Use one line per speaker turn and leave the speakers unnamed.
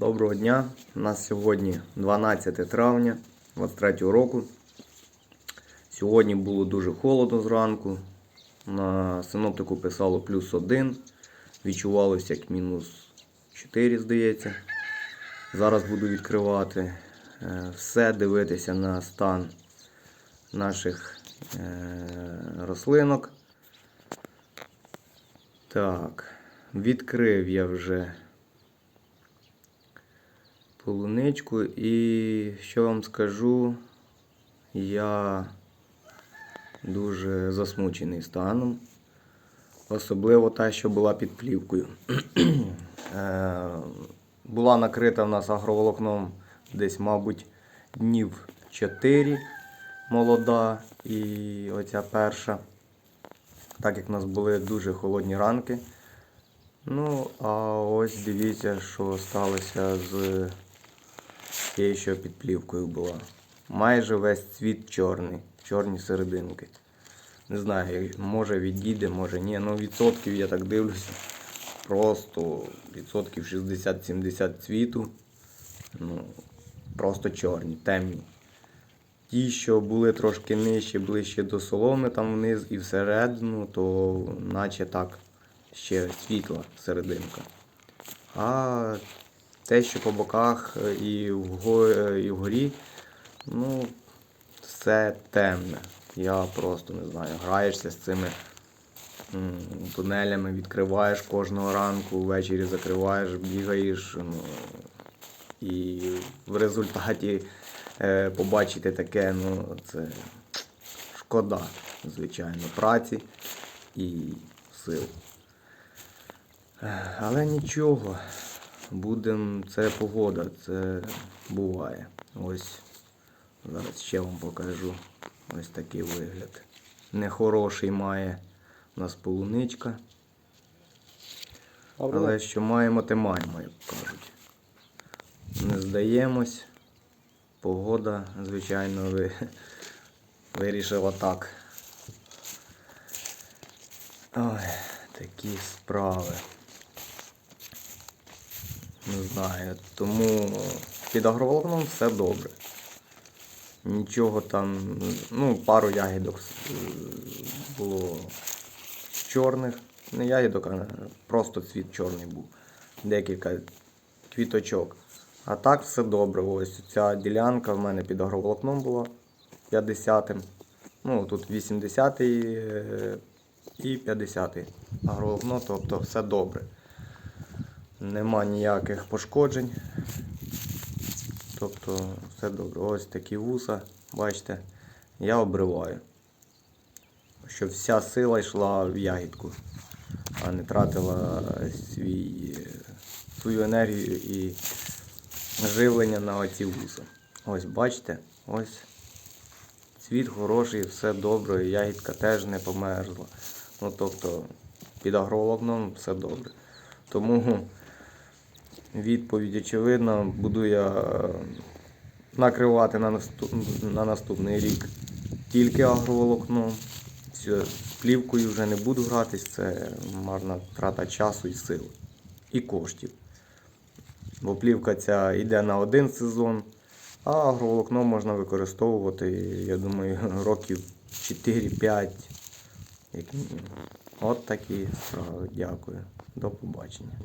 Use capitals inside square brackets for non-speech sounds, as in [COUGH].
Доброго дня. У нас сьогодні 12 травня 23 року. Сьогодні було дуже холодно зранку. На синоптику писало плюс 1. Відчувалося як мінус 4, здається. Зараз буду відкривати е, все, дивитися на стан наших е, рослинок. Так, відкрив я вже полуничку і що вам скажу, я дуже засмучений станом. Особливо та, що була під плівкою. [CLEARS THROAT] Е, Була накрита в нас агроволокном десь, мабуть, днів 4 молода і оця перша. Так як в нас були дуже холодні ранки. Ну, а ось дивіться, що сталося з тією, що під плівкою була. Майже весь цвіт чорний, чорні серединки. Не знаю, може відійде, може ні. Ну відсотків я так дивлюся. Просто відсотків 60-70 цвіту. Ну, просто чорні, темні. Ті, що були трошки нижче, ближче до соломи, там вниз і всередину, то наче так ще світла серединка. А те, що по боках і вго- і вгорі, ну, все темне. Я просто не знаю, граєшся з цими тунелями, відкриваєш кожного ранку, ввечері закриваєш, бігаєш. Ну, і в результаті е, побачити таке, ну, це шкода, звичайно, праці і сил. Е, Але нічого, будем, це погода, це буває. Ось зараз ще вам покажу. Ось такий вигляд. Нехороший має у нас полуничка. Але що маємо, те маємо, як кажуть. Не здаємось. Погода, звичайно, ви... [LAUGHS] вирішила так. Ой, такі справи. Не знаю. Тому під агроволокном все добре. Нічого там, ну, пару ягідок було чорних. Не ягідок, а просто цвіт чорний був. Декілька квіточок. А так все добре. Ось ця ділянка в мене під агроволокном була 50-м. Ну, тут 80-й е, і 50-й агроволокно, тобто все добре. Нема ніяких пошкоджень. Тобто все добре. Ось такі вуса, бачите, я обриваю. Щоб вся сила йшла в ягідку, а не тратила свій, свою енергію і живлення на оці вуса. Ось бачите, ось цвіт хороший, все добре, ягідка теж не померзла. Ну тобто під агроволокном все добре. Тому відповідь очевидна, буду я е, накривати на, наступ, на наступний рік тільки агроволокном. Все, плівкою вже не буду гратись, це марна трата часу і сил. І коштів. Бо плівка ця йде на один сезон, а агроволокно можна використовувати, я думаю, [LAUGHS] років 4-5. От такі справи. Дякую. До побачення.